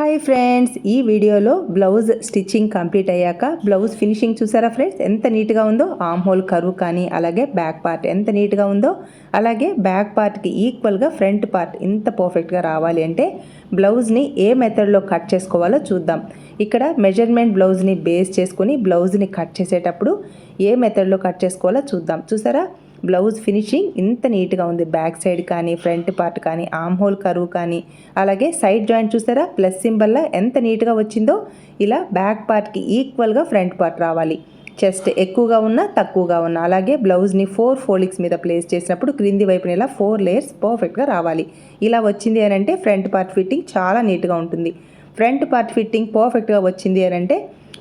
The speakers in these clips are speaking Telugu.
హాయ్ ఫ్రెండ్స్ ఈ వీడియోలో బ్లౌజ్ స్టిచ్చింగ్ కంప్లీట్ అయ్యాక బ్లౌజ్ ఫినిషింగ్ చూసారా ఫ్రెండ్స్ ఎంత నీట్గా ఉందో ఆమ్ హోల్ కరువు కానీ అలాగే బ్యాక్ పార్ట్ ఎంత నీట్గా ఉందో అలాగే బ్యాక్ పార్ట్కి ఈక్వల్గా ఫ్రంట్ పార్ట్ ఇంత పర్ఫెక్ట్గా రావాలి అంటే బ్లౌజ్ని ఏ మెథడ్లో కట్ చేసుకోవాలో చూద్దాం. ఇక్కడ మెజర్మెంట్ బ్లౌజ్ని బేస్ చేసుకుని బ్లౌజ్ని కట్ చేసేటప్పుడు ఏ మెథడ్లో కట్ చేసుకోవాలో చూద్దాం. చూసారా? బ్లౌజ్ ఫినిషింగ్ ఇంత నీట్గా ఉంది. బ్యాక్ సైడ్ కానీ ఫ్రంట్ పార్ట్ కానీ ఆమ్ హోల్ కరువు కానీ అలాగే సైడ్ జాయింట్ చూసారా? ప్లస్ సింబల్లా ఎంత నీట్గా వచ్చిందో ఇలా బ్యాక్ పార్ట్కి ఈక్వల్గా ఫ్రంట్ పార్ట్ రావాలి. చెస్ట్ ఎక్కువగా ఉన్నా తక్కువగా ఉన్నా. అలాగే బ్లౌజ్ని ఫోర్ ఫోల్డింగ్స్ మీద ప్లేస్ చేసినప్పుడు క్రింది వైపున ఇలా ఫోర్ లేయర్స్ పర్ఫెక్ట్గా రావాలి. ఇలా వచ్చింది అని అంటే ఫ్రంట్ పార్ట్ ఫిట్టింగ్ చాలా నీట్గా ఉంటుంది. ఫ్రంట్ పార్ట్ ఫిట్టింగ్ పర్ఫెక్ట్గా వచ్చింది అని అంటే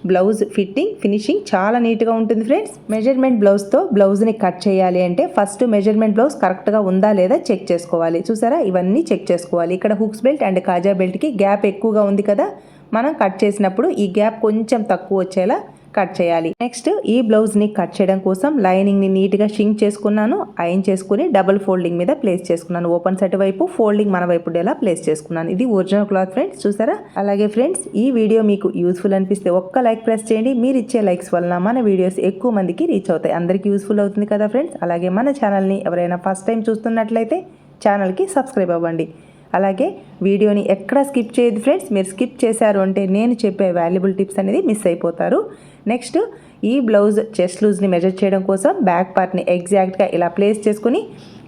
బ్లౌజ్ ఫిట్టింగ్ ఫినిషింగ్ చాలా నీట్గా ఉంటుంది ఫ్రెండ్స్. మెజర్మెంట్ బ్లౌజ్తో బ్లౌజ్ని కట్ చేయాలి అంటే ఫస్ట్ మెజర్మెంట్ బ్లౌజ్ కరెక్ట్గా ఉందా లేదా చెక్ చేసుకోవాలి. చూసారా? ఇవన్నీ చెక్ చేసుకోవాలి. ఇక్కడ హుక్స్ బెల్ట్ అండ్ కాజా బెల్ట్కి గ్యాప్ ఎక్కువగా ఉంది కదా? మనం కట్ చేసినప్పుడు ఈ గ్యాప్ కొంచెం తక్కువ వచ్చేలా కట్ చేయాలి. నెక్స్ట్ ఈ బ్లౌజ్ని కట్ చేయడం కోసం లైనింగ్ని నీట్గా షింక్ చేసుకున్నాను. ఐన్ చేసుకుని డబుల్ ఫోల్డింగ్ మీద ప్లేస్ చేసుకున్నాను. ఓపెన్ సైడ్ వైపు ఫోల్డింగ్ మన వైపు ఎలా ప్లేస్ చేసుకున్నాను. ఇది ఒరిజినల్ క్లాత్ ఫ్రెండ్స్ చూసారా? అలాగే ఫ్రెండ్స్ ఈ వీడియో మీకు యూస్ఫుల్ అనిపిస్తే ఒక్క లైక్ ప్రెస్ చేయండి. మీరు ఇచ్చే లైక్స్ వలన మన వీడియోస్ ఎక్కువ మందికి రీచ్ అవుతాయి. అందరికీ యూస్ఫుల్ అవుతుంది కదా ఫ్రెండ్స్? అలాగే మన ఛానల్ని ఎవరైనా ఫస్ట్ టైం చూస్తున్నట్లయితే ఛానల్కి సబ్స్క్రైబ్ అవ్వండి. అలాగే వీడియోని ఎక్కడ స్కిప్ చేయదు ఫ్రెండ్స్ మీరు స్కిప్ చేశారు అంటే నేను చెప్పే వాల్యుబుల్ టిప్స్ అనేది మిస్ అయిపోతారు. నెక్స్ట్ ఈ బ్లౌజ్ చెస్ట్ లూజ్ని మెజర్ చేయడం కోసం బ్యాక్ పార్ట్ని ఎగ్జాక్ట్గా ఇలా ప్లేస్ చేసుకుని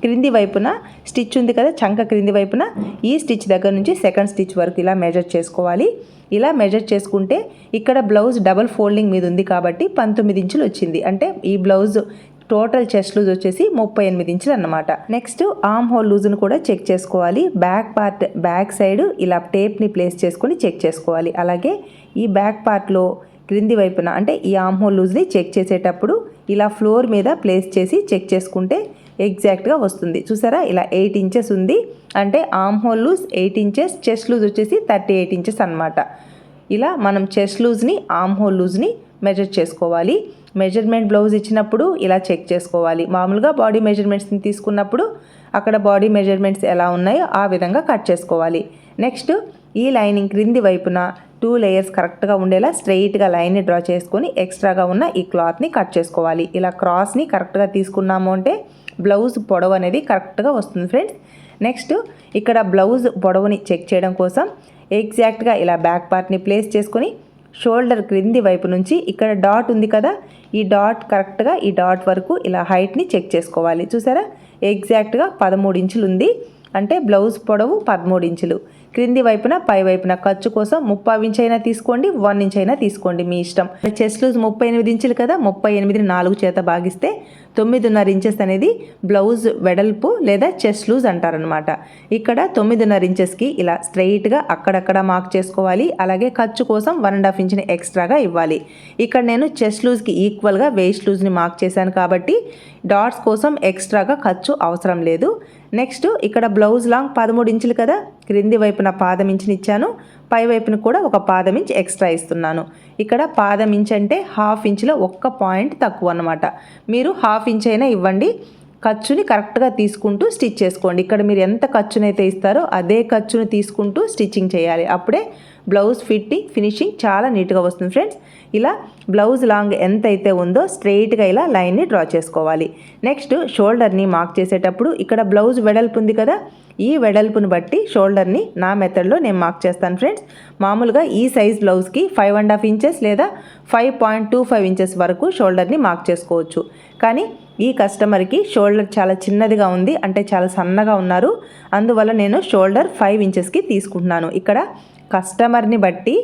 క్రింది వైపున స్టిచ్ ఉంది కదా చంక క్రింది వైపున ఈ స్టిచ్ దగ్గర నుంచి సెకండ్ స్టిచ్ వరకు ఇలా మెజర్ చేసుకోవాలి. ఇలా మెజర్ చేసుకుంటే ఇక్కడ బ్లౌజ్ డబల్ ఫోల్డింగ్ మీద ఉంది కాబట్టి పంతొమ్మిది ఇంచులు వచ్చింది. అంటే ఈ బ్లౌజ్ టోటల్ చెస్ట్ లూజ్ వచ్చేసి ముప్పై ఎనిమిది ఇంచులు అన్నమాట. నెక్స్ట్ ఆమ్ హోల్ లూజ్ను కూడా చెక్ చేసుకోవాలి. బ్యాక్ పార్ట్ బ్యాక్ సైడ్ ఇలా టేప్ని ప్లేస్ చేసుకొని చెక్ చేసుకోవాలి. అలాగే ఈ బ్యాక్ పార్ట్లో క్రింది వైపున అంటే ఈ ఆమ్ హోల్ లూజ్ని చెక్ చేసేటప్పుడు ఇలా ఫ్లోర్ మీద ప్లేస్ చేసి చెక్ చేసుకుంటే ఎగ్జాక్ట్గా వస్తుంది. చూసారా? ఇలా ఎయిట్ ఇంచెస్ ఉంది. అంటే armhole loose eight inches chest loose వచ్చేసి థర్టీ ఎయిట్ ఇంచెస్ అనమాట ఇలా మనం చెస్ట్ లూజ్ని ఆమ్ హోల్ లూజ్ని మెజర్ చేసుకోవాలి. మెజర్మెంట్ బ్లౌజ్ ఇచ్చినప్పుడు ఇలా చెక్ చేసుకోవాలి. మామూలుగా బాడీ మెజర్మెంట్స్ని తీసుకున్నప్పుడు అక్కడ బాడీ మెజర్మెంట్స్ ఎలా ఉన్నాయో ఆ విధంగా కట్ చేసుకోవాలి. నెక్స్ట్ ఈ లైనింగ్ క్రింది వైపున టూ లేయర్స్ కరెక్ట్గా ఉండేలా స్ట్రెయిట్గా లైన్ని డ్రా చేసుకొని ఎక్స్ట్రాగా ఉన్న ఈ క్లాత్ని కట్ చేసుకోవాలి. ఇలా క్రాస్ని కరెక్ట్గా తీసుకున్నాము అంటే బ్లౌజ్ పొడవు అనేది కరెక్ట్గా వస్తుంది ఫ్రెండ్స్. నెక్స్ట్ ఇక్కడ బ్లౌజ్ పొడవుని చెక్ చేయడం కోసం ఎగ్జాక్ట్గా ఇలా బ్యాక్ పార్ట్ని ప్లేస్ చేసుకొని షోల్డర్ క్రింది వైపు నుంచి ఇక్కడ డాట్ ఉంది కదా ఈ డాట్ కరెక్ట్గా ఈ డాట్ వరకు ఇలా హైట్ని చెక్ చేసుకోవాలి. చూసారా? ఎగ్జాక్ట్గా పదమూడు ఇంచులు ఉంది అంటే బ్లౌజ్ పొడవు పదమూడు ఇంచులు. క్రింది వైపున పై వైపున ఖర్చు కోసం ముప్పై ఇంచ్ అయినా తీసుకోండి వన్ ఇంచ్ అయినా తీసుకోండి మీ ఇష్టం. చెస్ట్ లూజ్ ముప్పై ఎనిమిది ఇంచులు కదా ముప్పై ఎనిమిదిని నాలుగు చేత భాగిస్తే తొమ్మిదిన్నర ఇంచెస్ అనేది బ్లౌజ్ వెడల్పు లేదా చెస్ట్ లూజ్ అంటారనమాట ఇక్కడ తొమ్మిదిన్నర ఇంచెస్కి ఇలా స్ట్రైట్గా అక్కడక్కడ మార్క్ చేసుకోవాలి అలాగే ఖర్చు కోసం వన్ అండ్ హాఫ్ ఇంచ్ని ఎక్స్ట్రాగా ఇవ్వాలి. ఇక్కడ నేను చెస్ట్ లూజ్కి ఈక్వల్గా వేస్ట్ లూజ్ని మార్క్ చేశాను కాబట్టి డాట్స్ కోసం ఎక్స్ట్రాగా ఖర్చు అవసరం లేదు. నెక్స్ట్ ఇక్కడ బ్లౌజ్ లాంగ్ పదమూడు ఇంచులు కదా? క్రింది వైపున పాదం ఇంచుని ఇచ్చాను పై వైపున కూడా ఒక పాదం ఇంచ్ ఎక్స్ట్రా ఇస్తున్నాను. ఇక్కడ పాదం ఇంచ్ అంటే హాఫ్ ఇంచ్లో ఒక్క పాయింట్ తక్కువ అనమాట మీరు హాఫ్ ఇంచ్ అయినా ఇవ్వండి. ఖర్చుని కరెక్ట్గా తీసుకుంటూ స్టిచ్ చేసుకోండి. ఇక్కడ మీరు ఎంత ఖర్చునైతే ఇస్తారో అదే ఖర్చును తీసుకుంటూ స్టిచ్చింగ్ చేయాలి. అప్పుడే బ్లౌజ్ ఫిట్టింగ్ ఫినిషింగ్ చాలా నీట్గా వస్తుంది ఫ్రెండ్స్. ఇలా బ్లౌజ్ లాంగ్ ఎంత అయితే ఉందో స్ట్రెయిట్గా ఇలా లైన్ని డ్రా చేసుకోవాలి. నెక్స్ట్ షోల్డర్ని మార్క్ చేసేటప్పుడు ఇక్కడ బ్లౌజ్ వెడల్పు ఉంది కదా ఈ వెడల్పును బట్టి షోల్డర్ని నా మెథడ్లో నేను మార్క్ చేస్తాను ఫ్రెండ్స్. మామూలుగా ఈ సైజ్ బ్లౌజ్కి ఫైవ్ అండ్ హాఫ్ ఇంచెస్ లేదా five point two five inches వరకు షోల్డర్ని మార్క్ చేసుకోవచ్చు. కానీ ఈ కస్టమర్కి షోల్డర్ చాలా చిన్నదిగా ఉంది అంటే చాలా సన్నగా ఉన్నారు. అందువల్ల నేను షోల్డర్ ఫైవ్ ఇంచెస్కి తీసుకుంటున్నాను. ఇక్కడ కస్టమర్ని బట్టి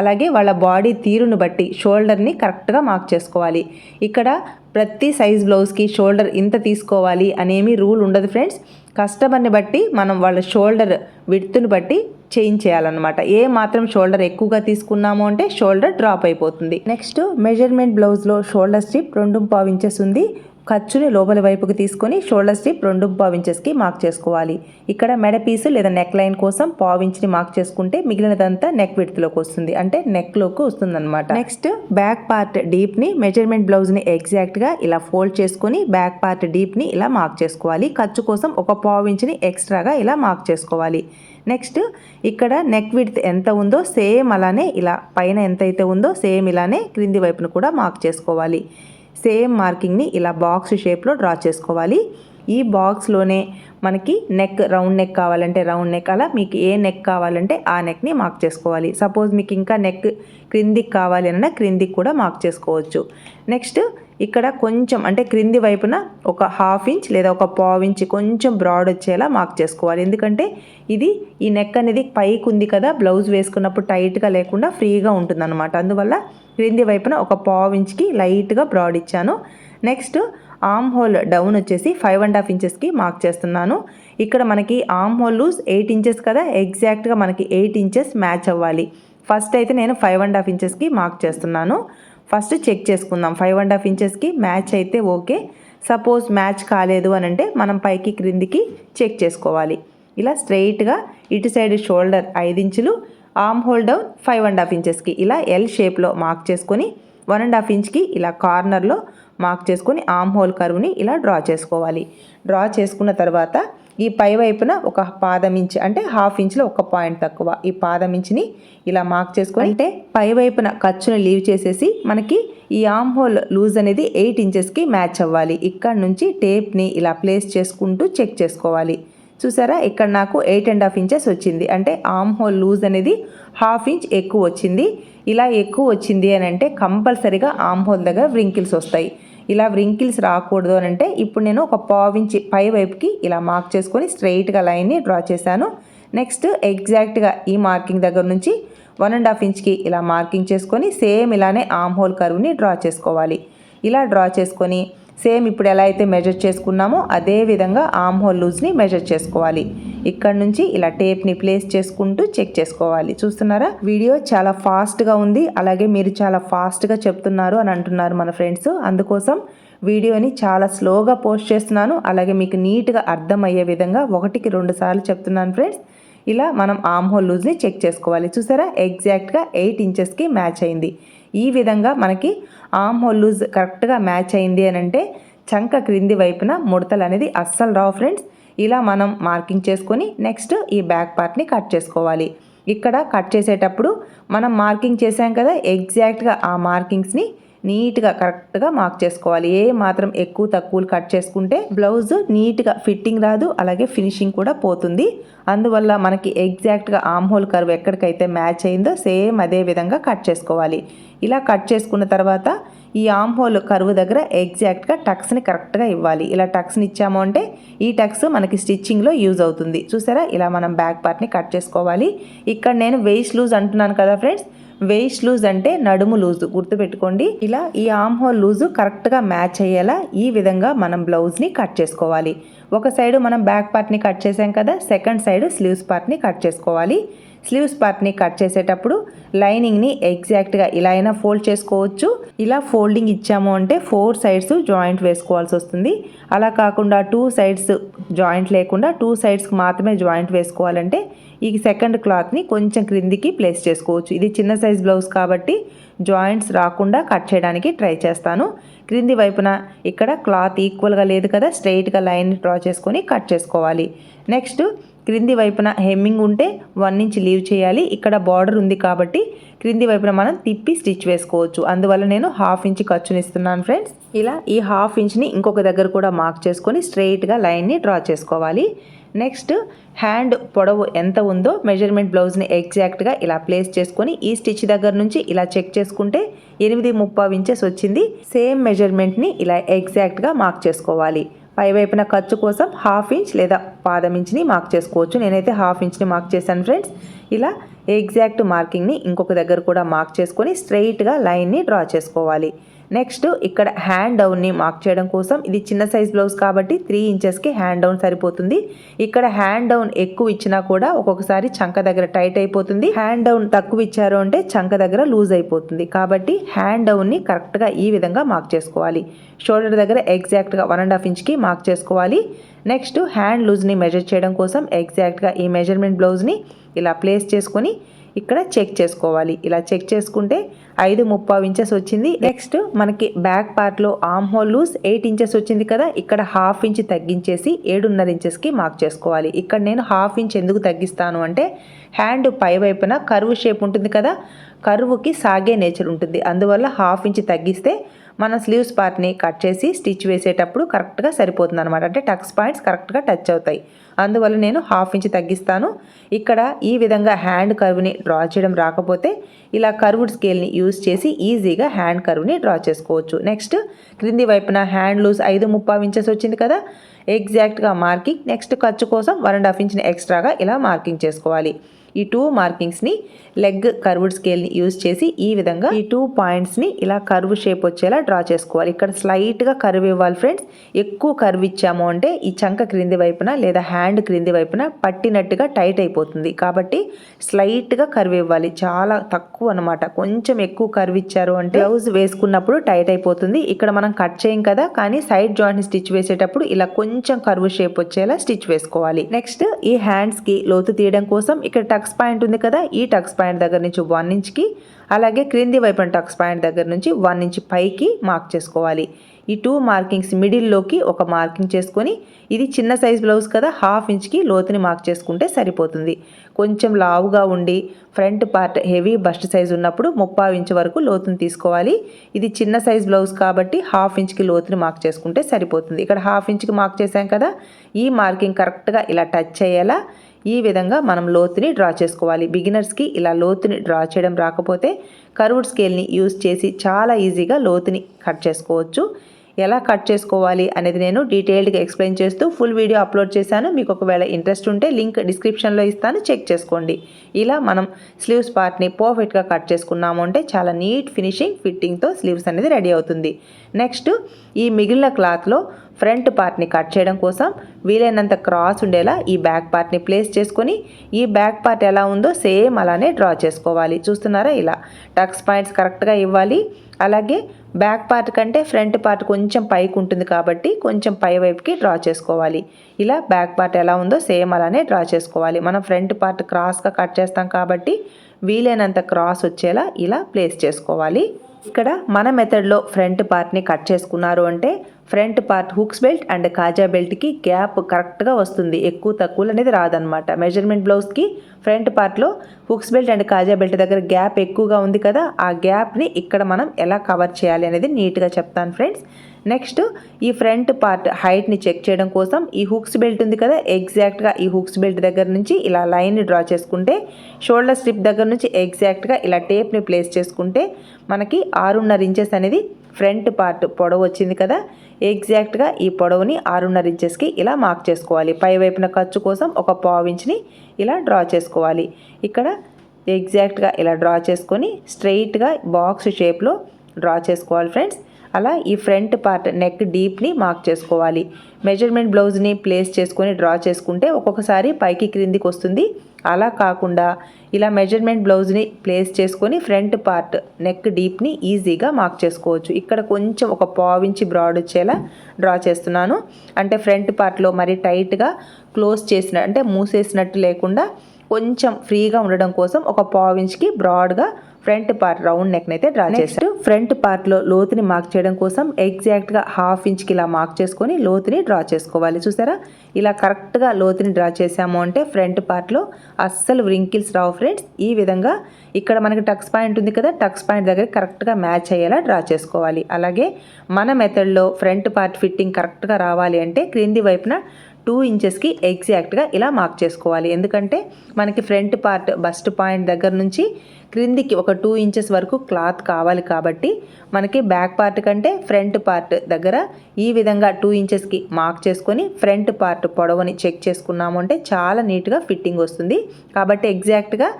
అలాగే వాళ్ళ బాడీ తీరును బట్టి షోల్డర్ని కరెక్ట్గా మార్క్ చేసుకోవాలి. ఇక్కడ ప్రతి సైజ్ బ్లౌజ్కి షోల్డర్ ఇంత తీసుకోవాలి అనేమి రూల్ ఉండదు ఫ్రెండ్స్. కస్టమర్ని బట్టి మనం వాళ్ళ షోల్డర్ విడుతుని బట్టి చేంజ్ చేయాలన్నమాట. ఏ మాత్రం షోల్డర్ ఎక్కువగా తీసుకున్నాము అంటే షోల్డర్ డ్రాప్ అయిపోతుంది. నెక్స్ట్ మెజర్మెంట్ బ్లౌజ్లో షోల్డర్ స్ట్రిప్ రెండు పావు ఇంచెస్ ఉంది. ఖర్చుని లోపలి వైపుకి తీసుకొని షోల్డర్ స్ట్రిప్ రెండు పావించెస్కి మార్క్ చేసుకోవాలి. ఇక్కడ మెడ పీసు లేదా నెక్ లైన్ కోసం పావించిని మార్క్ చేసుకుంటే మిగిలినదంతా నెక్ విడ్త్లోకి వస్తుంది. అంటే నెక్లోకి వస్తుంది అనమాట నెక్స్ట్ బ్యాక్ పార్ట్ డీప్ని మెజర్మెంట్ బ్లౌజ్ని ఎగ్జాక్ట్గా ఇలా ఫోల్డ్ చేసుకొని బ్యాక్ పార్ట్ డీప్ని ఇలా మార్క్ చేసుకోవాలి. ఖర్చు కోసం ఒక పావించిని ఎక్స్ట్రాగా ఇలా మార్క్ చేసుకోవాలి. నెక్స్ట్ ఇక్కడ నెక్ విడ్త్ ఎంత ఉందో సేమ్ అలానే ఇలా పైన ఎంతైతే ఉందో సేమ్ ఇలానే క్రింది వైపును కూడా మార్క్ చేసుకోవాలి. సేమ్ మార్కింగ్ని ఇలా బాక్స్ షేప్లో డ్రా చేసుకోవాలి. ఈ బాక్స్లోనే మనకి నెక్ రౌండ్ నెక్ కావాలంటే రౌండ్ నెక్ అలా మీకు ఏ నెక్ కావాలంటే ఆ నెక్ని మార్క్ చేసుకోవాలి. సపోజ్ మీకు ఇంకా నెక్ క్రిందికి కావాలి అన్న క్రిందికి కూడా మార్క్ చేసుకోవచ్చు. నెక్స్ట్ ఇక్కడ కొంచెం అంటే క్రింది వైపున ఒక హాఫ్ ఇంచ్ లేదా ఒక పావు ఇంచ్ కొంచెం బ్రాడ్ వచ్చేలా మార్క్ చేసుకోవాలి. ఎందుకంటే ఇది ఈ నెక్ అనేది పైకి ఉంది కదా బ్లౌజ్ వేసుకున్నప్పుడు టైట్గా లేకుండా ఫ్రీగా ఉంటుందన్నమాట. అందువల్ల క్రింది వైపున ఒక పావు ఇంచ్కి లైట్గా బ్రాడ్ ఇచ్చాను. నెక్స్ట్ ఆమ్ హోల్ డౌన్ వచ్చేసి ఫైవ్ అండ్ హాఫ్ ఇంచెస్కి మార్క్ చేస్తున్నాను. ఇక్కడ మనకి arm hole loose eight inches కదా ఎగ్జాక్ట్గా మనకి ఎయిట్ ఇంచెస్ మ్యాచ్ అవ్వాలి. ఫస్ట్ అయితే నేను ఫైవ్ అండ్ హాఫ్ ఇంచెస్కి మార్క్ చేస్తున్నాను. ఫస్ట్ చెక్ చేసుకుందాం. ఫైవ్ అండ్ హాఫ్ ఇంచెస్కి మ్యాచ్ అయితే ఓకే. సపోజ్ మ్యాచ్ కాలేదు అని అంటే మనం పైకి క్రిందికి చెక్ చేసుకోవాలి. ఇలా స్ట్రైట్గా ఇటు సైడ్ షోల్డర్ ఐదు ఇంచులు armhole down five and half ఇంచెస్కి ఇలా ఎల్ షేప్లో మార్క్ చేసుకొని వన్ అండ్ హాఫ్ ఇంచ్కి ఇలా కార్నర్లో మార్క్ చేసుకొని ఆమ్ హోల్ కరువుని ఇలా డ్రా చేసుకోవాలి. డ్రా చేసుకున్న తర్వాత ఈ పై వైపున ఒక పాదం ఇంచ్ అంటే హాఫ్ ఇంచ్లో ఒక పాయింట్ తక్కువ. ఈ పాదం ఇంచ్ని ఇలా మార్క్ చేసుకొని అంటే పై వైపున ఖర్చును లీవ్ చేసేసి మనకి ఈ ఆమ్ హోల్ లూజ్ అనేది ఎయిట్ ఇంచెస్కి మ్యాచ్ అవ్వాలి. ఇక్కడ నుంచి టేప్ని ఇలా ప్లేస్ చేసుకుంటూ చెక్ చేసుకోవాలి. చూసారా? ఇక్కడ నాకు ఎయిట్ అండ్ హాఫ్ ఇంచెస్ వచ్చింది. అంటే ఆమ్ హోల్ లూజ్ అనేది హాఫ్ ఇంచ్ ఎక్కువ వచ్చింది. ఇలా ఎక్కువ వచ్చింది అని అంటే కంపల్సరీగా ఆమ్ హోల్ దగ్గర వ్రింకిల్స్ వస్తాయి. ఇలా వ్రింకిల్స్ రాకూడదు అని అంటే ఇప్పుడు నేను ఒక పావించి పై వైపుకి ఇలా మార్క్ చేసుకొని స్ట్రైట్గా లైన్ని డ్రా చేశాను. నెక్స్ట్ ఎగ్జాక్ట్గా ఈ మార్కింగ్ దగ్గర నుంచి వన్ అండ్ హాఫ్ ఇంచ్కి ఇలా మార్కింగ్ చేసుకొని సేమ్ ఇలానే ఆమ్ హోల్ కరువుని డ్రా చేసుకోవాలి. ఇలా డ్రా చేసుకొని సేమ్ ఇప్పుడు ఎలా అయితే మెజర్ చేసుకున్నామో అదే విధంగా ఆమ్ హోల్ లూజ్ని మెజర్ చేసుకోవాలి. ఇక్కడ నుంచి ఇలా టేప్ని ప్లేస్ చేసుకుంటూ చెక్ చేసుకోవాలి. చూస్తున్నారా? వీడియో చాలా ఫాస్ట్గా ఉంది. అలాగే మీరు చాలా ఫాస్ట్గా చెప్తున్నారు అని అంటున్నారు మన ఫ్రెండ్స్ అందుకోసం వీడియోని చాలా స్లోగా పోస్ట్ చేస్తున్నాను. అలాగే మీకు నీట్గా అర్థమయ్యే విధంగా ఒకటికి రెండు సార్లు చెప్తున్నాను ఫ్రెండ్స్ ఇలా మనం ఆమ్ హోల్ లూజ్ని చెక్ చేసుకోవాలి. చూసారా? ఎగ్జాక్ట్గా ఎయిట్ ఇంచెస్కి మ్యాచ్ అయింది. ఈ విధంగా మనకి ఆమ్ హోల్ లూజ్ కరెక్ట్గా మ్యాచ్ అయింది అని అంటే చంక క్రింది వైపున ముడతలు అనేది అస్సలు రావు ఫ్రెండ్స్. ఇలా మనం మార్కింగ్ చేసుకొని నెక్స్ట్ ఈ బ్యాక్ పార్ట్ని కట్ చేసుకోవాలి. ఇక్కడ కట్ చేసేటప్పుడు మనం మార్కింగ్ చేసాం కదా ఎగ్జాక్ట్గా ఆ మార్కింగ్స్ని నీట్గా కరెక్ట్గా మార్క్ చేసుకోవాలి. ఏ మాత్రం ఎక్కువ తక్కువలు కట్ చేసుకుంటే బ్లౌజ్ నీట్గా ఫిట్టింగ్ రాదు అలాగే ఫినిషింగ్ కూడా పోతుంది. అందువల్ల మనకి ఎగ్జాక్ట్గా ఆమ్ హోల్ కర్వ్ ఎక్కడికైతే మ్యాచ్ అయిందో సేమ్ అదే విధంగా కట్ చేసుకోవాలి. ఇలా కట్ చేసుకున్న తర్వాత ఈ ఆమ్ హోల్ కరువు దగ్గర ఎగ్జాక్ట్గా టక్స్ని కరెక్ట్గా ఇవ్వాలి. ఇలా టక్స్ని ఇచ్చాము అంటే ఈ టక్స్ మనకి స్టిచ్చింగ్లో యూజ్ అవుతుంది. చూసారా? ఇలా మనం బ్యాక్ పార్ట్ని కట్ చేసుకోవాలి. ఇక్కడ నేను వేస్ట్ లూజ్ అంటున్నాను కదా ఫ్రెండ్స్. వేస్ట్ లూజ్ అంటే నడుము లూజు గుర్తుపెట్టుకోండి. ఇలా ఈ ఆమ్ హోల్ లూజు కరెక్ట్గా మ్యాచ్ అయ్యేలా ఈ విధంగా మనం బ్లౌజ్ని కట్ చేసుకోవాలి. ఒక సైడు మనం బ్యాక్ పార్ట్ని కట్ చేసాం కదా సెకండ్ సైడ్ స్లీవ్స్ పార్ట్ని కట్ చేసుకోవాలి. స్లీవ్స్ పార్ట్ని కట్ చేసేటప్పుడు లైనింగ్ని ఎగ్జాక్ట్గా ఇలా అయినా ఫోల్డ్ చేసుకోవచ్చు. ఇలా ఫోల్డింగ్ ఇచ్చాము అంటే ఫోర్ సైడ్స్ జాయింట్ వేసుకోవాల్సి వస్తుంది. అలా కాకుండా టూ సైడ్స్ జాయింట్ లేకుండా టూ సైడ్స్కి మాత్రమే జాయింట్ వేసుకోవాలంటే ఈ సెకండ్ క్లాత్ని కొంచెం క్రిందికి ప్లేస్ చేసుకోవచ్చు. ఇది చిన్న సైజ్ బ్లౌజ్ కాబట్టి జాయింట్స్ రాకుండా కట్ చేయడానికి ట్రై చేస్తాను. క్రింది వైపున ఇక్కడ క్లాత్ ఈక్వల్గా లేదు కదా స్ట్రైట్గా లైన్ డ్రా చేసుకొని కట్ చేసుకోవాలి. నెక్స్ట్ క్రింది వైపున హెమ్మింగ్ ఉంటే వన్ ఇంచ్ లీవ్ చేయాలి. ఇక్కడ బార్డర్ ఉంది కాబట్టి క్రింది వైపున మనం తిప్పి స్టిచ్ వేసుకోవచ్చు. అందువల్ల నేను హాఫ్ ఇంచ్ ఖర్చుని ఇస్తున్నాను ఫ్రెండ్స్ ఇలా ఈ హాఫ్ ఇంచ్ని ఇంకొక దగ్గర కూడా మార్క్ చేసుకొని స్ట్రెయిట్గా లైన్ని డ్రా చేసుకోవాలి. నెక్స్ట్ హ్యాండ్ పొడవు ఎంత ఉందో మెజర్మెంట్ బ్లౌజ్ని ఎగ్జాక్ట్గా ఇలా ప్లేస్ చేసుకొని ఈ స్టిచ్ దగ్గర నుంచి ఇలా చెక్ చేసుకుంటే ఎనిమిది ముప్పై ఇంచెస్ వచ్చింది. సేమ్ మెజర్మెంట్ని ఇలా ఎగ్జాక్ట్గా మార్క్ చేసుకోవాలి. పై వైపున ఖర్చు కోసం హాఫ్ ఇంచ్ లేదా పాదం ఇంచ్ని మార్క్ చేసుకోవచ్చు. నేనైతే హాఫ్ ఇంచ్ని మార్క్ చేశాను ఫ్రెండ్స్. ఇలా ఎగ్జాక్ట్ మార్కింగ్ని ఇంకొక దగ్గర కూడా మార్క్ చేసుకొని స్ట్రైట్గా లైన్ని డ్రా చేసుకోవాలి. నెక్స్ట్ ఇక్కడ హ్యాండ్ డౌన్ని మార్క్ చేయడం కోసం ఇది చిన్న సైజ్ బ్లౌజ్ కాబట్టి త్రీ ఇంచెస్కి హ్యాండ్ డౌన్ సరిపోతుంది. ఇక్కడ హ్యాండ్ డౌన్ ఎక్కువ ఇచ్చినా కూడా ఒక్కొక్కసారి చంక దగ్గర టైట్ అయిపోతుంది. హ్యాండ్ డౌన్ తక్కువ ఇచ్చారు అంటే చంక దగ్గర లూజ్ అయిపోతుంది. కాబట్టి హ్యాండ్ డౌన్ని కరెక్ట్గా ఈ విధంగా మార్క్ చేసుకోవాలి. షోల్డర్ దగ్గర ఎగ్జాక్ట్గా వన్ అండ్ హాఫ్ ఇంచ్కి మార్క్ చేసుకోవాలి. నెక్స్ట్ హ్యాండ్ లూజ్ని మెజర్ చేయడం కోసం ఎగ్జాక్ట్గా ఈ మెజర్మెంట్ బ్లౌజ్ని ఇలా ప్లేస్ చేసుకొని ఇక్కడ చెక్ చేసుకోవాలి. ఇలా చెక్ చేసుకుంటే ఐదు ముప్పావు ఇంచెస్ వచ్చింది. నెక్స్ట్ మనకి బ్యాక్ పార్ట్లో arm hole loose eight inches వచ్చింది కదా ఇక్కడ హాఫ్ ఇంచ్ తగ్గించేసి ఏడున్నర ఇంచెస్కి మార్క్ చేసుకోవాలి. ఇక్కడ నేను హాఫ్ ఇంచ్ ఎందుకు తగ్గిస్తాను అంటే హ్యాండ్ పై వైపున కరువు షేప్ ఉంటుంది కదా కరువుకి సాగే నేచర్ ఉంటుంది. అందువల్ల హాఫ్ ఇంచ్ తగ్గిస్తే మన స్లీవ్స్ పార్ట్ని కట్ చేసి స్టిచ్ వేసేటప్పుడు కరెక్ట్గా సరిపోతుంది అనమాట అంటే టక్స్ పాయింట్స్ కరెక్ట్గా టచ్ అవుతాయి. అందువల్ల నేను హాఫ్ ఇంచ్ తగ్గిస్తాను. ఇక్కడ ఈ విధంగా హ్యాండ్ కర్వ్ని డ్రా చేయడం రాకపోతే ఇలా కర్వ్డ్ స్కేల్ని యూజ్ చేసి ఈజీగా హ్యాండ్ కర్వ్ని డ్రా చేసుకోవచ్చు. నెక్స్ట్ క్రింది వైపున హ్యాండ్ లూజ్ ఐదు ముప్పావు ఇంచెస్ వచ్చింది కదా? ఎగ్జాక్ట్గా మార్కింగ్ నెక్స్ట్ ఖర్చు కోసం వన్ అండ్ హాఫ్ ఇంచ్ని ఎక్స్ట్రాగా ఇలా మార్కింగ్ చేసుకోవాలి. ఈ టూ మార్కింగ్స్ని లెగ్ కర్వ్డ్ స్కేల్ని యూజ్ చేసి ఈ విధంగా ఈ టూ పాయింట్స్ని ఇలా కర్వ్ షేప్ వచ్చేలా డ్రా చేసుకోవాలి. ఇక్కడ స్లైట్గా కర్వ్ ఇవ్వాలి ఫ్రెండ్స్ ఎక్కువ కర్వ్ ఇచ్చాము అంటే ఈ చంక క్రింది వైపున లేదా హ్యాండ్ క్రింది వైపున పట్టినట్టుగా టైట్ అయిపోతుంది. కాబట్టి స్లైట్గా కర్వ్ ఇవ్వాలి. చాలా తక్కువ అనమాట కొంచెం ఎక్కువ కర్వ్ ఇచ్చారు అంటే బ్లౌజ్ వేసుకున్నప్పుడు టైట్ అయిపోతుంది. ఇక్కడ మనం కట్ చేయం కదా కానీ సైడ్ జాయింట్ స్టిచ్ వేసేటప్పుడు ఇలా కొంచెం కర్వ్ షేప్ వచ్చేలా స్టిచ్ వేసుకోవాలి. నెక్స్ట్ ఈ హ్యాండ్స్కి లోతు తీయడం కోసం ఇక్కడ టక్స్ పాయింట్ ఉంది కదా ఈ టక్స్ పాయింట్ దగ్గర నుంచి వన్ ఇంచ్కి అలాగే క్రింది వైపున టక్స్ పాయింట్ దగ్గర నుంచి వన్ ఇంచ్ పైకి మార్క్ చేసుకోవాలి. ఈ టూ మార్కింగ్స్ మిడిల్లోకి ఒక మార్కింగ్ చేసుకొని ఇది చిన్న సైజ్ బ్లౌజ్ కదా హాఫ్ ఇంచ్కి లోతుని మార్క్ చేసుకుంటే సరిపోతుంది. కొంచెం లావుగా ఉండి front part heavy bust size ఉన్నప్పుడు ముప్పై ఇంచ్ వరకు లోతుని తీసుకోవాలి. ఇది చిన్న సైజ్ బ్లౌజ్ కాబట్టి హాఫ్ ఇంచ్కి లోతుని మార్క్ చేసుకుంటే సరిపోతుంది. ఇక్కడ హాఫ్ ఇంచ్కి మార్క్ చేసాం కదా ఈ మార్కింగ్ కరెక్ట్గా ఇలా టచ్ అయ్యేలా ఈ విధంగా మనం లోతుని డ్రా చేసుకోవాలి. బిగినర్స్కి ఇలా లోతుని డ్రా చేయడం రాకపోతే కర్వ్డ్ స్కేల్ని యూస్ చేసి చాలా ఈజీగా లోతుని కట్ చేసుకోవచ్చు. ఎలా కట్ చేసుకోవాలి అనేది నేను డీటెయిల్డ్గా ఎక్స్ప్లెయిన్ చేస్తూ ఫుల్ వీడియో అప్లోడ్ చేశాను. మీకు ఒకవేళ ఇంట్రెస్ట్ ఉంటే లింక్ డిస్క్రిప్షన్లో ఇస్తాను. చెక్ చేసుకోండి. ఇలా మనం స్లీవ్స్ పార్ట్ని పర్ఫెక్ట్గా కట్ చేసుకున్నాము అంటే చాలా నీట్ ఫినిషింగ్ ఫిట్టింగ్తో స్లీవ్స్ అనేది రెడీ అవుతుంది. నెక్స్ట్ ఈ మిగిలిన క్లాత్లో ఫ్రంట్ పార్ట్ని కట్ చేయడం కోసం వీలైనంత క్రాస్ ఉండేలా ఈ బ్యాక్ పార్ట్ని ప్లేస్ చేసుకొని ఈ బ్యాక్ పార్ట్ ఎలా ఉందో సేమ్ అలానే డ్రా చేసుకోవాలి. చూస్తున్నారా? ఇలా టక్స్ పాయింట్స్ కరెక్ట్గా ఇవ్వాలి. అలాగే బ్యాక్ పార్ట్ కంటే ఫ్రంట్ పార్ట్ కొంచెం పైకి ఉంటుంది కాబట్టి కొంచెం పై వైపుకి డ్రా చేసుకోవాలి. ఇలా బ్యాక్ పార్ట్ ఎలా ఉందో సేమ్ అలానే డ్రా చేసుకోవాలి. మనం ఫ్రంట్ పార్ట్ క్రాస్గా కట్ చేస్తాం కాబట్టి వీలైనంత క్రాస్ వచ్చేలా ఇలా ప్లేస్ చేసుకోవాలి. ఇక్కడ మన మెథడ్లో ఫ్రంట్ పార్ట్ని కట్ చేసుకున్నారు అంటే front part hooks belt and కాజా బెల్ట్కి గ్యాప్ కరెక్ట్గా వస్తుంది. ఎక్కువ తక్కువలు అనేది రాదనమాట మెజర్మెంట్ బ్లౌజ్కి ఫ్రంట్ పార్ట్లో హుక్స్ బెల్ట్ అండ్ కాజా బెల్ట్ దగ్గర గ్యాప్ ఎక్కువగా ఉంది కదా ఆ గ్యాప్ని ఇక్కడ మనం ఎలా కవర్ చేయాలి అనేది నీట్గా చెప్తాను ఫ్రెండ్స్. నెక్స్ట్ ఈ ఫ్రంట్ పార్ట్ హైట్ని చెక్ చేయడం కోసం ఈ హుక్స్ బెల్ట్ ఉంది కదా ఎగ్జాక్ట్గా ఈ హుక్స్ బెల్ట్ దగ్గర నుంచి ఇలా లైన్ని డ్రా చేసుకుంటే షోల్డర్ స్ట్రిప్ దగ్గర నుంచి ఎగ్జాక్ట్గా ఇలా టేప్ని ప్లేస్ చేసుకుంటే మనకి ఆరున్నర ఇంచెస్ అనేది ఫ్రంట్ పార్ట్ పొడవు వచ్చింది కదా ఎగ్జాక్ట్గా ఈ పొడవుని ఆరున్నర ఇంచెస్కి ఇలా మార్క్ చేసుకోవాలి. పై వైపున ఖర్చు కోసం ఒక పావు ఇంచ్ని ఇలా డ్రా చేసుకోవాలి. ఇక్కడ ఎగ్జాక్ట్గా ఇలా డ్రా చేసుకొని స్ట్రెయిట్గా బాక్స్ షేప్లో డ్రా చేసుకోవాలి ఫ్రెండ్స్. అలా ఈ ఫ్రంట్ పార్ట్ నెక్ డీప్ని మార్క్ చేసుకోవాలి. మెజర్మెంట్ బ్లౌజ్ని ప్లేస్ చేసుకొని డ్రా చేసుకుంటే ఒక్కొక్కసారి పైకి క్రిందికి వస్తుంది. అలా కాకుండా ఇలా మెజర్మెంట్ బ్లౌజ్ని ప్లేస్ చేసుకొని ఫ్రంట్ పార్ట్ నెక్ డీప్ని ఈజీగా మార్క్ చేసుకోవచ్చు. ఇక్కడ కొంచెం ఒక పావించి బ్రాడ్ వచ్చేలా డ్రా చేస్తున్నాను. అంటే ఫ్రంట్ పార్ట్లో మరి టైట్గా క్లోజ్ చేసిన అంటే మూసేసినట్టు లేకుండా కొంచెం ఫ్రీగా ఉండడం కోసం ఒక పావించ్కి బ్రాడ్గా ఫ్రంట్ పార్ట్ రౌండ్ నెక్ అయితే డ్రా చేశారు. ఫ్రంట్ పార్ట్లో లోతుని మార్క్ చేయడం కోసం ఎగ్జాక్ట్గా హాఫ్ ఇంచ్కి ఇలా మార్క్ చేసుకొని లోతుని డ్రా చేసుకోవాలి. చూసారా? ఇలా కరెక్ట్గా లోతుని డ్రా చేసాము అంటే ఫ్రంట్ పార్ట్లో అస్సలు వ్రింకిల్స్ రావు ఫ్రెండ్స్ ఈ విధంగా ఇక్కడ మనకి టక్స్ పాయింట్ ఉంది కదా టక్స్ పాయింట్ దగ్గర కరెక్ట్గా మ్యాచ్ అయ్యేలా డ్రా చేసుకోవాలి. అలాగే మన మెథడ్లో ఫ్రంట్ పార్ట్ ఫిట్టింగ్ కరెక్ట్గా రావాలి అంటే క్రింది వైపున టూ ఇంచెస్కి ఎగ్జాక్ట్గా ఇలా మార్క్ చేసుకోవాలి. ఎందుకంటే మనకి ఫ్రంట్ పార్ట్ బస్ట్ పాయింట్ దగ్గర నుంచి క్రిందికి ఒక టూ ఇంచెస్ వరకు క్లాత్ కావాలి కాబట్టి మనకి బ్యాక్ పార్ట్ కంటే ఫ్రంట్ పార్ట్ దగ్గర ఈ విధంగా టూ ఇంచెస్కి మార్క్ చేసుకొని ఫ్రంట్ పార్ట్ పొడవుని చెక్ చేసుకున్నాము అంటే చాలా నీట్గా ఫిట్టింగ్ వస్తుంది. కాబట్టి ఎగ్జాక్ట్గా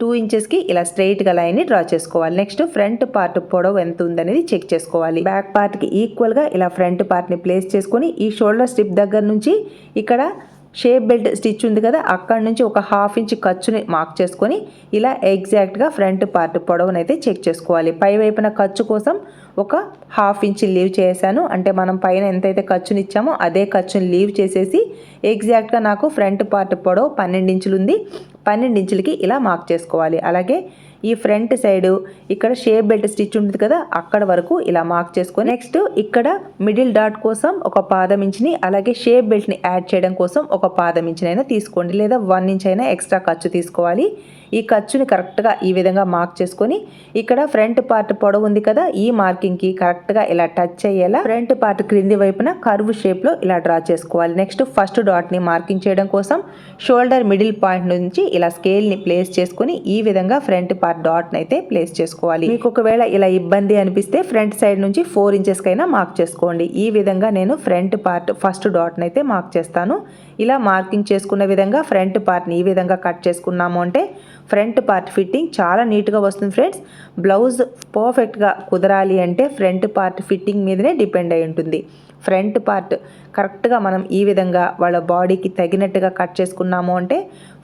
టూ ఇంచెస్కి ఇలా స్ట్రైట్గా లైన్ని డ్రా చేసుకోవాలి. నెక్స్ట్ ఫ్రంట్ పార్ట్ పొడవు ఎంత ఉందనేది చెక్ చేసుకోవాలి. బ్యాక్ పార్ట్కి ఈక్వల్గా ఇలా ఫ్రంట్ పార్ట్ని ప్లేస్ చేసుకొని ఈ షోల్డర్ స్ట్రిప్ దగ్గర నుంచి ఇక్కడ షేప్ బెల్ట్ స్టిచ్ ఉంది కదా అక్కడ నుంచి ఒక హాఫ్ ఇంచ్ ఖర్చుని మార్క్ చేసుకొని ఇలా ఎగ్జాక్ట్గా ఫ్రంట్ పార్ట్ పొడవునైతే చెక్ చేసుకోవాలి. పై వైపున ఖర్చు కోసం ఒక హాఫ్ ఇంచ్ లీవ్ చేశాను. అంటే మనం పైన ఎంతైతే ఖర్చుని ఇచ్చామో అదే ఖర్చుని లీవ్ చేసేసి ఎగ్జాక్ట్గా నాకు ఫ్రంట్ పార్ట్ పొడవు పన్నెండు ఇంచులు ఉంది. పన్నెండు ఇంచులకి ఇలా మార్క్ చేసుకోవాలి. అలాగే ఈ ఫ్రంట్ సైడ్ ఇక్కడ షేప్ బెల్ట్ స్టిచ్ ఉంటుంది కదా అక్కడ వరకు ఇలా మార్క్ చేసుకొని నెక్స్ట్ ఇక్కడ మిడిల్ డాట్ కోసం ఒక పాదం ఇంచుని అలాగే షేప్ బెల్ట్ని యాడ్ చేయడం కోసం ఒక పాదం ఇంచునైనా తీసుకోండి. లేదా వన్ ఇంచ్ అయినా ఎక్స్ట్రా ఖర్చు తీసుకోవాలి. ఈ ఖర్చుని కరెక్ట్గా ఈ విధంగా మార్క్ చేసుకొని ఇక్కడ ఫ్రంట్ పార్ట్ పొడవు ఉంది కదా ఈ మార్కింగ్కి కరెక్ట్గా ఇలా టచ్ అయ్యేలా ఫ్రంట్ పార్ట్ క్రింది వైపున కర్వ్ షేప్లో ఇలా డ్రా చేసుకోవాలి. నెక్స్ట్ ఫస్ట్ డాట్ని మార్కింగ్ చేయడం కోసం షోల్డర్ మిడిల్ పాయింట్ నుంచి ఇలా స్కేల్ని ప్లేస్ చేసుకుని ఈ విధంగా ఫ్రంట్ పార్ట్ డాట్ని అయితే ప్లేస్ చేసుకోవాలి. మీకు ఒకవేళ ఇలా ఇబ్బంది అనిపిస్తే ఫ్రంట్ సైడ్ నుంచి ఫోర్ ఇంచెస్కైనా మార్క్ చేసుకోండి. ఈ విధంగా నేను ఫ్రంట్ పార్ట్ ఫస్ట్ డాట్ని అయితే మార్క్ చేస్తాను. ఇలా మార్కింగ్ చేసుకున్న విధంగా ఫ్రంట్ పార్ట్ని ఈ విధంగా కట్ చేసుకున్నాము అంటే ఫ్రంట్ పార్ట్ ఫిట్టింగ్ చాలా నీట్గా వస్తుంది ఫ్రెండ్స్. బ్లౌజ్ పర్ఫెక్ట్గా కుదరాలి అంటే ఫ్రంట్ పార్ట్ ఫిట్టింగ్ మీదనే డిపెండ్ అయి ఉంటుంది. ఫ్రంట్ పార్ట్ కరెక్ట్గా మనం ఈ విధంగా వాళ్ళ బాడీకి తగినట్టుగా కట్ చేసుకున్నాము అంటే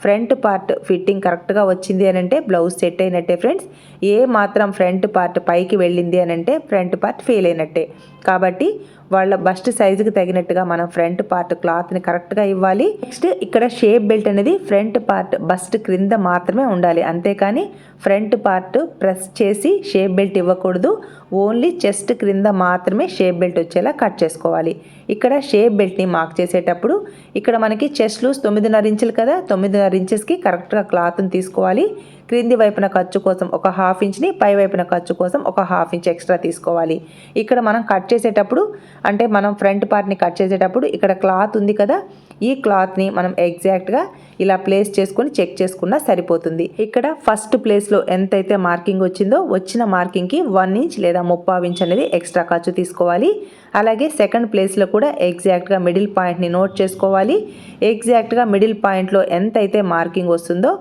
ఫ్రంట్ పార్ట్ ఫిట్టింగ్ కరెక్ట్గా వచ్చింది అని అంటే బ్లౌజ్ సెట్ అయినట్టే ఫ్రెండ్స్. ఏ మాత్రం ఫ్రంట్ పార్ట్ పైకి వెళ్ళింది అని అంటే ఫ్రంట్ పార్ట్ ఫెయిల్ అయినట్టే. కాబట్టి వాళ్ళ బస్ట్ సైజుకి తగినట్టుగా మనం ఫ్రంట్ పార్ట్ క్లాత్ని కరెక్ట్గా ఇవ్వాలి. నెక్స్ట్ ఇక్కడ షేప్ బెల్ట్ అనేది ఫ్రంట్ పార్ట్ బస్ట్ క్రింద మాత్రమే ఉండాలి. అంతేకాని ఫ్రంట్ పార్ట్ ప్రెస్ చేసి షేప్ బెల్ట్ ఇవ్వకూడదు. ఓన్లీ చెస్ట్ క్రింద మాత్రమే షేప్ బెల్ట్ వచ్చేలా కట్ చేసుకోవాలి. ఇక్కడ షేప్ బెల్ట్ని మార్క్ చేసేటప్పుడు ఇక్కడ మనకి చెస్ట్ లూస్ తొమ్మిదిన్నర ఇంచులు కదా తొమ్మిదిన్నర ఇంచెస్కి కరెక్ట్గా క్లాత్ని తీసుకోవాలి. క్రింది వైపున ఖర్చు కోసం ఒక హాఫ్ ఇంచ్ని పై వైపున ఖర్చు కోసం ఒక హాఫ్ ఇంచ్ ఎక్స్ట్రా తీసుకోవాలి. ఇక్కడ మనం కట్ చేసేటప్పుడు అంటే మనం ఫ్రంట్ పార్ట్ని కట్ చేసేటప్పుడు ఇక్కడ క్లాత్ ఉంది కదా ఈ క్లాత్ని మనం ఎగ్జాక్ట్గా ఇలా ప్లేస్ చేసుకొని చెక్ చేసుకున్నా సరిపోతుంది. ఇక్కడ ఫస్ట్ ప్లేస్లో ఎంతైతే మార్కింగ్ వచ్చిందో వచ్చిన మార్కింగ్కి వన్ ఇంచ్ లేదా ముప్పావు ఇంచ్ అనేది ఎక్స్ట్రా ఖర్చు తీసుకోవాలి. అలాగే సెకండ్ ప్లేస్లో కూడా ఎగ్జాక్ట్గా మిడిల్ పాయింట్ని నోట్ చేసుకోవాలి. ఎగ్జాక్ట్గా మిడిల్ పాయింట్లో ఎంతైతే మార్కింగ్ వస్తుందో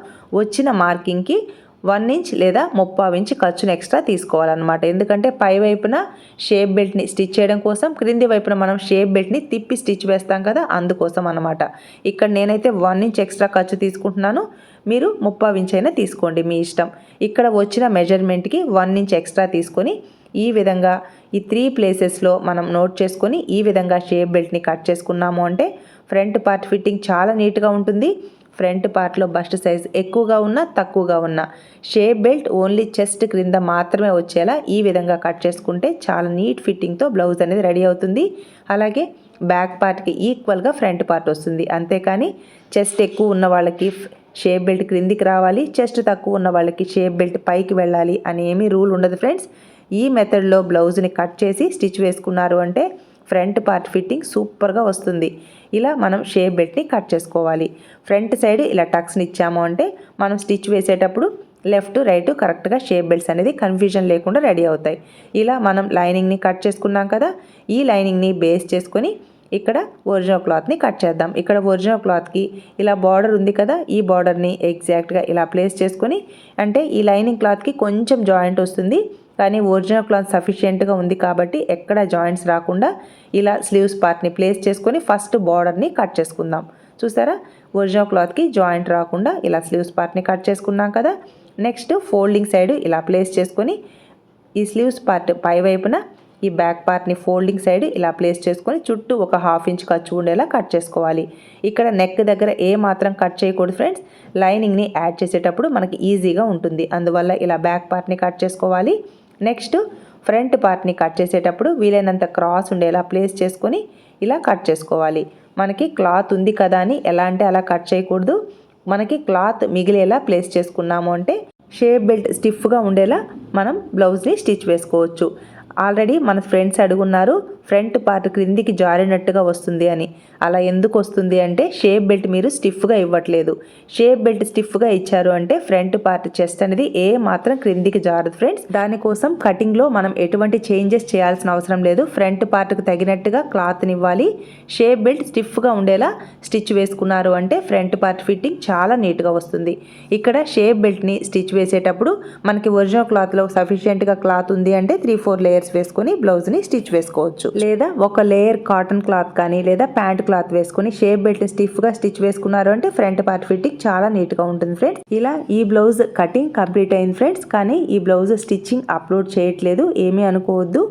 వచ్చిన మార్కింగ్కి వన్ ఇంచ్ లేదా ముప్పావు ఇంచ్ ఖర్చును ఎక్స్ట్రా తీసుకోవాలన్నమాట. ఎందుకంటే పై వైపున షేప్ బెల్ట్ని స్టిచ్ చేయడం కోసం క్రింది వైపున మనం షేప్ బెల్ట్ని తిప్పి స్టిచ్ వేస్తాం కదా అందుకోసం అనమాట ఇక్కడ నేనైతే వన్ ఇంచ్ ఎక్స్ట్రా ఖర్చు తీసుకుంటున్నాను. మీరు ముప్పావు ఇంచ్ అయినా తీసుకోండి మీ ఇష్టం. ఇక్కడ వచ్చిన మెజర్మెంట్కి వన్ ఇంచ్ ఎక్స్ట్రా తీసుకొని ఈ విధంగా ఈ త్రీ ప్లేసెస్లో మనం నోట్ చేసుకొని ఈ విధంగా షేప్ బెల్ట్ని కట్ చేసుకున్నాము అంటే ఫ్రంట్ పార్ట్ ఫిట్టింగ్ చాలా నీట్గా ఉంటుంది. ఫ్రంట్ పార్ట్లో బస్ట్ సైజ్ ఎక్కువగా ఉన్నా తక్కువగా ఉన్నా. షేప్ బెల్ట్ ఓన్లీ చెస్ట్ క్రింద మాత్రమే వచ్చేలా ఈ విధంగా కట్ చేసుకుంటే చాలా నీట్ ఫిట్టింగ్తో బ్లౌజ్ అనేది రెడీ అవుతుంది. అలాగే బ్యాక్ పార్ట్కి ఈక్వల్గా ఫ్రంట్ పార్ట్ వస్తుంది. అంతేకాని చెస్ట్ ఎక్కువ ఉన్న వాళ్ళకి షేప్ బెల్ట్ క్రిందికి రావాలి చెస్ట్ తక్కువ ఉన్న వాళ్ళకి షేప్ బెల్ట్ పైకి వెళ్ళాలి అని ఏమీ రూల్ ఉండదు ఫ్రెండ్స్. ఈ మెథడ్లో బ్లౌజ్ని కట్ చేసి స్టిచ్ వేసుకున్నారు అంటే ఫ్రంట్ పార్ట్ ఫిట్టింగ్ సూపర్గా వస్తుంది. ఇలా మనం షేప్ బెల్ట్ని కట్ చేసుకోవాలి. ఫ్రంట్ సైడ్ ఇలా టక్స్ని ఇచ్చాము అంటే మనం స్టిచ్ వేసేటప్పుడు లెఫ్ట్ రైట్ కరెక్ట్గా షేప్ బెల్ట్స్ అనేది కన్ఫ్యూజన్ లేకుండా రెడీ అవుతాయి. ఇలా మనం లైనింగ్ని కట్ చేసుకున్నాం కదా ఈ లైనింగ్ని బేస్ చేసుకొని ఇక్కడ ఒరిజినల్ క్లాత్ని కట్ చేద్దాం. ఇక్కడ ఒరిజినల్ క్లాత్కి ఇలా బార్డర్ ఉంది కదా ఈ బార్డర్ని ఎగ్జాక్ట్గా ఇలా ప్లేస్ చేసుకొని అంటే ఈ లైనింగ్ క్లాత్కి కొంచెం జాయింట్ వస్తుంది. కానీ ఒరిజినల్ క్లాత్ సఫిషియెంట్గా ఉంది కాబట్టి ఎక్కడ జాయింట్స్ రాకుండా ఇలా స్లీవ్స్ పార్ట్ని ప్లేస్ చేసుకొని ఫస్ట్ బార్డర్ని కట్ చేసుకుందాం. చూసారా? ఒరిజినల్ క్లాత్కి జాయింట్ రాకుండా ఇలా స్లీవ్స్ పార్ట్ని కట్ చేసుకున్నాం కదా. నెక్స్ట్ ఫోల్డింగ్ సైడ్ ఇలా ప్లేస్ చేసుకొని ఈ స్లీవ్స్ పార్ట్ పై వైపున ఈ బ్యాక్ పార్ట్ని ఫోల్డింగ్ సైడ్ ఇలా ప్లేస్ చేసుకొని చుట్టూ ఒక హాఫ్ ఇంచ్ ఖర్చు ఉండేలా కట్ చేసుకోవాలి. ఇక్కడ నెక్ దగ్గర ఏ మాత్రం కట్ చేయకూడదు ఫ్రెండ్స్. లైనింగ్ని యాడ్ చేసేటప్పుడు మనకి ఈజీగా ఉంటుంది. అందువల్ల ఇలా బ్యాక్ పార్ట్ని కట్ చేసుకోవాలి. నెక్స్ట్ ఫ్రంట్ పార్ట్ని కట్ చేసేటప్పుడు వీలైనంత క్రాస్ ఉండేలా ప్లేస్ చేసుకొని ఇలా కట్ చేసుకోవాలి. మనకి క్లాత్ ఉంది కదా అని ఎలా అంటే అలా కట్ చేయకూడదు. మనకి క్లాత్ మిగిలేలా ప్లేస్ చేసుకున్నాము అంటే షేప్ బెల్ట్ స్టిఫ్గా ఉండేలా మనం బ్లౌజ్ని స్టిచ్ వేసుకోవచ్చు. ఆల్రెడీ మన ఫ్రెండ్స్ అడుగున్నారు ఫ్రంట్ పార్ట్ క్రిందికి జారినట్టుగా వస్తుంది అని. అలా ఎందుకు వస్తుంది అంటే షేప్ బెల్ట్ మీరు స్టిఫ్గా ఇవ్వట్లేదు. షేప్ బెల్ట్ స్టిఫ్గా ఇచ్చారు అంటే ఫ్రంట్ పార్ట్ చెస్ట్ అనేది ఏ మాత్రం క్రిందికి జారదు ఫ్రెండ్స్. దానికోసం కటింగ్లో మనం ఎటువంటి చేంజెస్ చేయాల్సిన అవసరం లేదు. ఫ్రంట్ పార్ట్కి తగినట్టుగా క్లాత్ని ఇవ్వాలి షేప్ బెల్ట్ స్టిఫ్గా ఉండేలా స్టిచ్ వేసుకున్నారు అంటే ఫ్రంట్ పార్ట్ ఫిట్టింగ్ చాలా నీట్గా వస్తుంది. ఇక్కడ షేప్ బెల్ట్ని స్టిచ్ వేసేటప్పుడు మనకి ఒరిజినల్ క్లాత్లో సఫిషియెంట్గా క్లాత్ ఉంది అంటే త్రీ ఫోర్ లేయర్స్ వేసుకొని బ్లౌజ్ని స్టిచ్ వేసుకోవచ్చు. లేదా ఒక లేయర్ కాటన్ క్లాత్ కానీ లేదా ప్యాంట్ క్లాత్ వేసుకొని షేప్ బెల్ట్ స్టిఫ్గా స్టిచ్ వేసుకున్నారు అంటే ఫ్రంట్ పార్ట్ ఫిట్టింగ్ చాలా నీట్గా ఉంటుంది ఫ్రెండ్స్ ఇలా ఈ బ్లౌజ్ కటింగ్ కంప్లీట్ అయింది ఫ్రెండ్స్ కానీ ఈ బ్లౌజ్ స్టిచ్చింగ్ అప్లోడ్ చేయట్లేదు ఏమీ అనుకోవద్దు.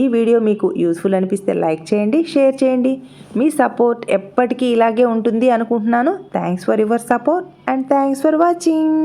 ఈ వీడియో మీకు యూస్ఫుల్ అనిపిస్తే లైక్ చేయండి షేర్ చేయండి. మీ సపోర్ట్ ఎప్పటికీ ఇలాగే ఉంటుంది అనుకుంటున్నాను. Thanks for your support and thanks for watching